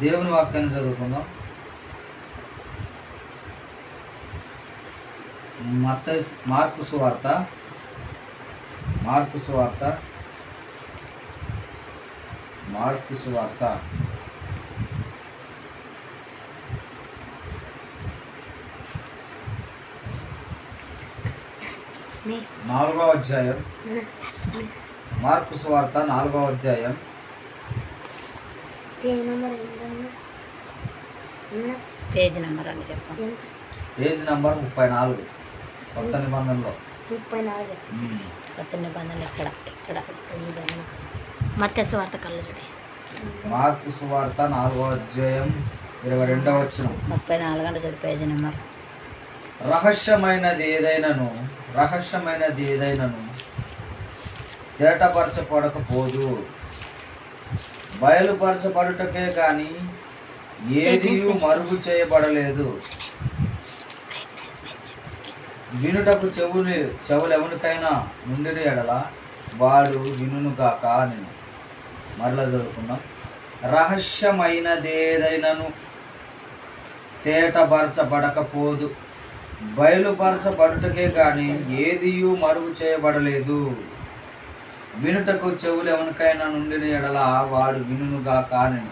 దేవుని వాక్యాన్ని చదువుకుందాం. మత మార్కు సువార్త. మార్కు సువార్త. మార్కు సువార్త. నాలుగో అధ్యాయం. మార్కు సువార్త నాలుగో అధ్యాయం. పేజ్ నెంబర్ అని చెప్పండి. పేజ్ నంబర్ ముప్పై నాలుగు. కొత్త నిబంధనలో. ముప్పై నాలుగు. కొత్త నిబంధనలు ఇక్కడ ఇక్కడ. మత్స్య వార్త కళ్ళు చూడి మార్కు సువార్త నాలుగో అధ్యాయం ఇరవై రెండవ వచ్చిన ముప్పై నాలుగు అంటే చూడు పేజ్ నెంబర్. రహస్యమైనది ఏదైనను రహస్యమైనది ఏదైనను తేటపరచబడకపోదు. బయలుపరచబడుటకే కానీ ఏది మరుగు చేయబడలేదు. వినుటకు చెవులు చెవులు ఎవరికైనా నుండిన ఎడల వాడు వినును కాక అని మరలా చదువుకుందాం. రహస్యమైనదేదైనను తేటపరచబడకపోదు. బయలుపరచబడుటకే కానీ ఏదియు మరుగు చేయబడలేదు. వినుటకు చెవులు ఎవరికైనా నుండిన ఎడల వాడు వినునుగాక అని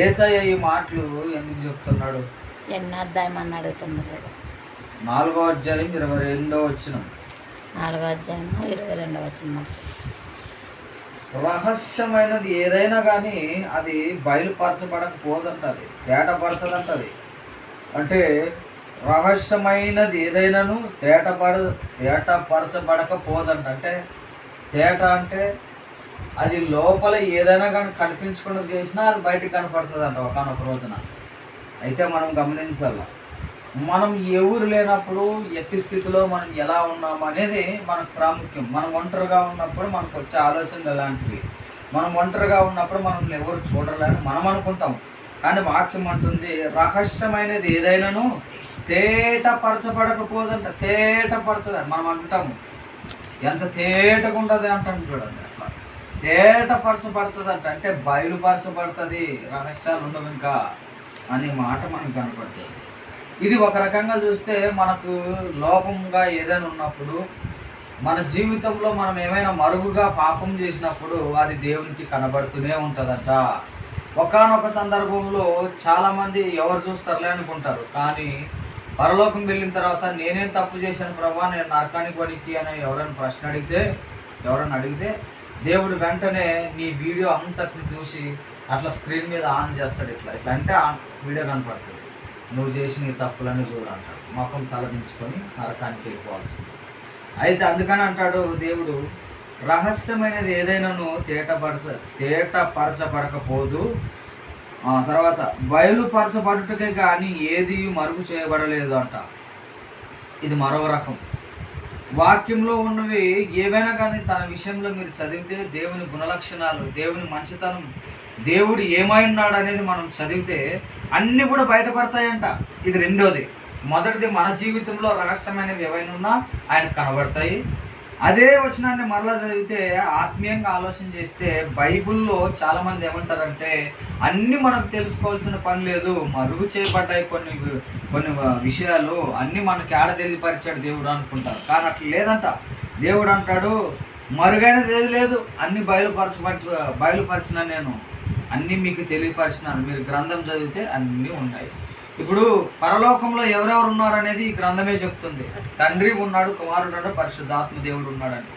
ఏసయ్య ఈ మాటలు ఎందుకు చెప్తున్నాడు? ఎన్ని అధ్యాయం అని అడుగుతున్నారు నాలుగో అధ్యాయం ఇరవై రెండో వచ్చిన నాలుగో అధ్యాయం ఇరవై రెండవ వచ్చిన రహస్యమైనది ఏదైనా కానీ అది బయలుపరచబడకపోదంటది తేటపడుతుందంటది అంటే రహస్యమైనది ఏదైనాను తేటపడ తేటపరచబడకపోదంట. అంటే తేట అంటే అది లోపల ఏదైనా కానీ కనిపించకుండా చేసినా అది బయటకు కనపడుతుంది అంట ఒకనొక రోజున. అయితే మనం గమనించాల మనం ఎవరు లేనప్పుడు ఎట్టి స్థితిలో మనం ఎలా ఉన్నాం అనేది మనకు ప్రాముఖ్యం. మనం ఒంటరిగా ఉన్నప్పుడు మనకు వచ్చే ఆలోచనలు ఎలాంటివి? మనం ఒంటరిగా ఉన్నప్పుడు మనం ఎవరు చూడలేని మనం అనుకుంటాం. కానీ వాక్యం అంటుంది రహస్యమైనది ఏదైనాను తేట పరచబడకపోదంట తేట పడుతుంది మనం అంటాము. ఎంత తేటగా ఉంటుంది చూడండి అట్లా. తేటపరచబడుతుంది అంట అంటే బయలుపరచబడుతుంది రహస్యాలు ఉండవు ఇంకా అనే మాట మనకు కనపడుతుంది. ఇది ఒక రకంగా చూస్తే మనకు లోపంగా ఏదైనా ఉన్నప్పుడు మన జీవితంలో మనం ఏమైనా మరుగుగా పాపం చేసినప్పుడు అది దేవునికి కనబడుతూనే ఉంటుందంట. ఒకానొక సందర్భంలో చాలామంది ఎవరు చూస్తారులే అనుకుంటారు. కానీ పరలోకం వెళ్ళిన తర్వాత నేనేం తప్పు చేశాను ప్రభా? నేను నరకానికి వనికి అని ఎవరైనా ప్రశ్న అడిగితే ఎవరైనా అడిగితే దేవుడు వెంటనే నీ వీడియో అంతటిని చూసి అట్లా స్క్రీన్ మీద ఆన్ చేస్తాడు ఇట్లా. ఇట్లా అంటే ఆన్ వీడియో కనపడుతుంది. నువ్వు చేసిన ఈ తప్పులని చూడంటాడు ముఖం తలదించుకొని నరకానికి వెళ్ళిపోవాల్సింది. అయితే అందుకని అంటాడు దేవుడు రహస్యమైనది ఏదైనాను తేటపరచ తేటపరచబడకపోదు. తర్వాత బయలుపరచబడుటకే కానీ ఏది మరుగు చేయబడలేదు అంట ఇది మరో రకం. వాక్యంలో ఉన్నవి ఏవైనా కానీ తన విషయంలో మీరు చదివితే దేవుని గుణలక్షణాలు దేవుని మంచితనం దేవుడు ఏమై ఉన్నాడు అనేది మనం చదివితే అన్నీ కూడా బయటపడతాయంట. ఇది రెండోది. మొదటిది మన జీవితంలో రహస్యమైనవి ఏవైనా ఉన్నా ఆయన కనబడతాయి. అదే వచనాన్ని మరలా చదివితే ఆత్మీయంగా ఆలోచన చేస్తే బైబిల్లో చాలామంది ఏమంటారంటే అన్నీ మనకు తెలుసుకోవాల్సిన పని లేదు మరుగు చేయబడ్డాయి కొన్ని కొన్ని విషయాలు అన్నీ మనకి ఆడ తెలియపరిచాడు దేవుడు అనుకుంటారు. కానీ అట్లా లేదంట. దేవుడు అంటాడు మరుగైనది ఏది లేదు అన్ని బయలుపరచపరచ బయలుపరిచిన నేను అన్నీ మీకు తెలియపరిచినాను. మీరు గ్రంథం చదివితే అన్నీ ఉన్నాయి. ఇప్పుడు పరలోకంలో ఎవరెవరు ఉన్నారు అనేది ఈ గ్రంథమే చెప్తుంది. తండ్రి ఉన్నాడు కుమారుడు ఉన్నాడు పరిశుద్ధాత్మ దేవుడు ఉన్నాడని.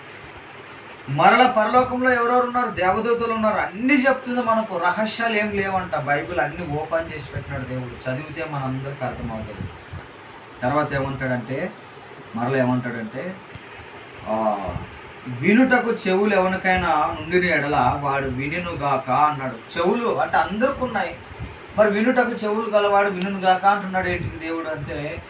మరల పరలోకంలో ఎవరెవరు ఉన్నారు? దేవదూతలు ఉన్నారు. అన్ని చెప్తుంది మనకు. రహస్యాలు ఏం లేవంట. బైబిల్ అన్ని ఓపెన్ చేసి పెట్టినాడు దేవుడు. చదివితే మనందరికీ అర్థమవుతుంది. తర్వాత ఏమంటాడంటే మరల ఏమంటాడంటే వినుటకు చెవులు ఎవరికైనా నుండిన ఎడల వాడు వినుగాక అన్నాడు. చెవులు అంటే అందరికి ఉన్నాయి. మరి వినుటకు చెవులు గలవాడు వినుగాక అంటున్నాడు ఏంటికి దేవుడు అంటే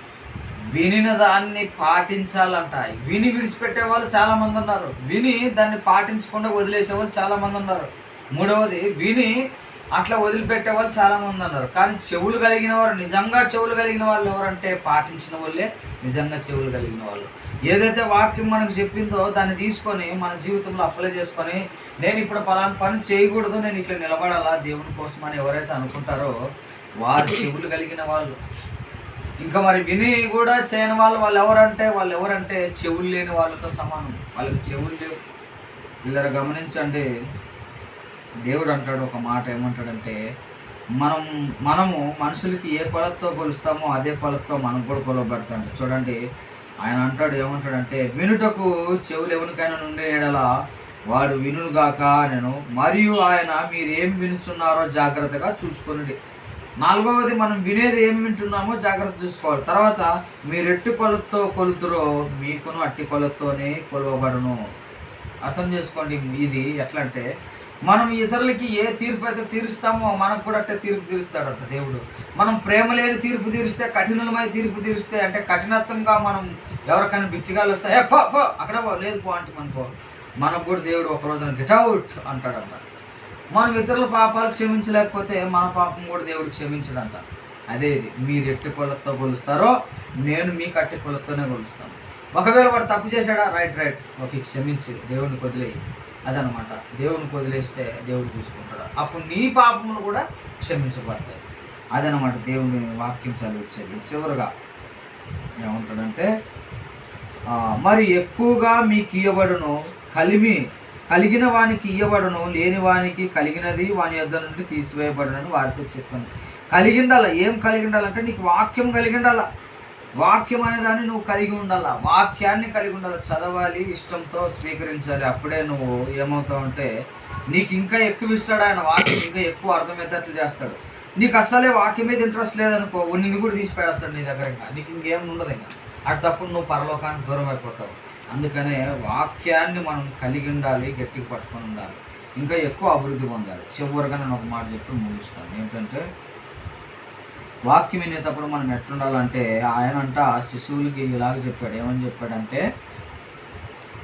వినిన దాన్ని పాటించాలంట. విని విడిచిపెట్టే వాళ్ళు చాలా మంది ఉన్నారు. విని దాన్ని పాటించకుండా వదిలేసే వాళ్ళు చాలామంది ఉన్నారు. మూడవది విని అట్లా వదిలిపెట్టే వాళ్ళు చాలా మంది ఉన్నారు. కానీ చెవులు కలిగిన వారు నిజంగా చెవులు కలిగిన వాళ్ళు ఎవరంటే పాటించిన వాళ్ళే నిజంగా చెవులు కలిగిన వాళ్ళు. ఏదైతే వాక్యం మనకు చెప్పిందో దాన్ని తీసుకొని మన జీవితంలో అప్లై చేసుకొని నేను ఇప్పుడు పలానా పని చేయకూడదు నేను ఇట్లా నిలబడాలా దేవుని కోసం అని ఎవరైతే అనుకుంటారో వారు చెవులు కలిగిన వాళ్ళు. ఇంకా మరి విని కూడా చేయని వాళ్ళు వాళ్ళు ఎవరంటే వాళ్ళు ఎవరంటే చెవులు లేని వాళ్ళతో సమానం. వాళ్ళకి చెవులు లేవు. వీళ్ళని గమనించండి. దేవుడు అంటాడు ఒక మాట ఏమంటాడంటే మనం మనము మనుషులకి ఏ కొలతో కొలుస్తామో అదే కొలతో మనం కూడా కొలవబడతాడు చూడండి ఆయన అంటాడు ఏమంటాడంటే వినుటకు చెవులు ఎవరికైనా నుండి ఎడలా వాడు వినుగాక నేను మరియు ఆయన మీరు వినుచున్నారో జాగ్రత్తగా చూసుకునండి నాలుగవది మనం వినేది ఏం వింటున్నామో జాగ్రత్త చూసుకోవాలి. తర్వాత మీరు ఎట్టి కొలతో కొలుతురో మీకును అట్టి కొలతోనే కొలవబడును. అర్థం చేసుకోండి ఇది ఎట్లా అంటే మనం ఇతరులకి ఏ తీర్పు అయితే తీరుస్తామో మనకు కూడా అట్టే తీర్పు తీరుస్తాడంట దేవుడు. మనం ప్రేమ లేని తీర్పు తీరిస్తే కఠినమైన తీర్పు తీరిస్తే అంటే కఠినత్వంగా మనం ఎవరికైనా బిచ్చిగాలు వస్తే ఏ పో పో అక్కడ పో లేదు పో అంటే మనకో మనకు కూడా దేవుడు ఒక రోజున గెటౌట్ అంటాడంట. మనం ఇతరుల పాపాలు క్షమించలేకపోతే మన పాపం కూడా దేవుడు క్షమించడంట. అదే ఇది. మీరు ఎట్టి కొలతో కొలుస్తారో నేను మీకు అట్టి కొలతోనే కొలుస్తాను. ఒకవేళ వాడు తప్పు చేశాడా? Right right. ఓకే క్షమించి. దేవుడిని వదిలేయి. అదనమాట. దేవుడిని వదిలేస్తే దేవుడు చూసుకుంటాడు. అప్పుడు నీ పాపములు కూడా క్షమించబడతాయి. అదనమాట దేవుని వాక్యం చదివించేది చివరిగా ఏమంటాడంటే మరి ఎక్కువగా మీకు ఇయ్యబడును కలిమి కలిగిన వానికి ఇవ్వబడును లేని వానికి కలిగినది వాని యొద్ద నుండి తీసివేయబడునని వారితో చెప్పాను. కలిగిండాల? ఏం కలిగిండాలంటే నీకు వాక్యం కలిగిండాలా? వాక్యం అనే దాన్ని నువ్వు కలిగి ఉండాల? వాక్యాన్ని కలిగి ఉండాలి? చదవాలి ఇష్టంతో స్వీకరించాలి. అప్పుడే నువ్వు ఏమవుతావు అంటే నీకు ఇంకా ఎక్కువ ఇస్తాడు ఆయన వాక్యం ఇంకా ఎక్కువ అర్థమయ్యేటట్లు చేస్తాడు. నీకు అసలే వాక్యం మీద ఇంట్రెస్ట్ లేదనుకో నిన్ను కూడా తీసిపెడతాడు నీ దగ్గర ఇంకా. నీకు ఇంకేం ఉండదు ఇంకా. అటు తప్పుడు నువ్వు పరలోకానికి దూరం అయిపోతావు. అందుకనే వాక్యాన్ని మనం కలిగి ఉండాలి గట్టిగా పట్టుకొని ఉండాలి. ఇంకా ఎక్కువ అభివృద్ధి పొందాలి. చివరిగా నేను ఒక మాట చెప్పి ముగిస్తాను. ఏంటంటే వాక్యం వినేటప్పుడు మనం ఎట్లుండాలంటే ఆయన అంట శిశువులకి ఇలాగ చెప్పాడు ఏమని చెప్పాడంటే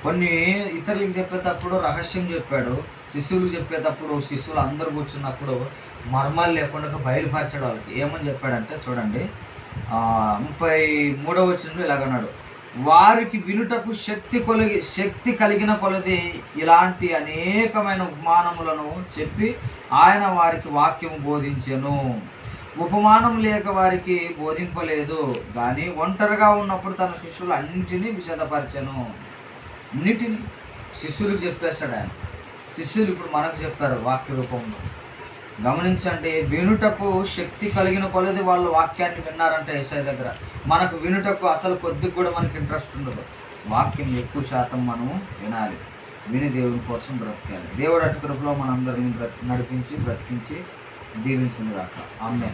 కొన్ని ఇతరులకు చెప్పేటప్పుడు రహస్యం చెప్పాడు శిశువులు చెప్పేటప్పుడు శిశువులు అందరు కూర్చున్నప్పుడు మర్మాలు లేకుండా బయలుపరచడం వాళ్ళకి. ఏమని చెప్పాడంటే చూడండి ముప్పై మూడవ వచ్చినప్పుడు ఇలాగన్నాడు వారికి వినుటకు శక్తి కొలిగి శక్తి కలిగిన కొలది ఇలాంటి అనేకమైన ఉపమానములను చెప్పి ఆయన వారికి వాక్యం బోధించెను. ఉపమానం లేక వారికి బోధింపలేదు. కానీ ఒంటరిగా ఉన్నప్పుడు తన శిష్యులు అన్నింటినీ విషదపరచను. అన్నిటిని శిష్యులకు చెప్పేస్తాడు ఆయన. శిష్యులు ఇప్పుడు మనకు చెప్పారు వాక్య రూపంలో. గమనించండి వినుటకు శక్తి కలిగిన కొలది వాళ్ళు వాక్యాన్ని విన్నారంటే ఏసై దగ్గర. మనకు వినుటకు అసలు కొద్దిగా కూడా మనకి ఇంట్రెస్ట్ ఉండదు. వాక్యం ఎక్కువ శాతం మనం వినాలి. విని దేవుని కోసం బ్రతకాలి. దేవుడు అటు కృపలో మనందరినీ బ్రతి నడిపించి బ్రతికించి దీవించింది కాక ఆమె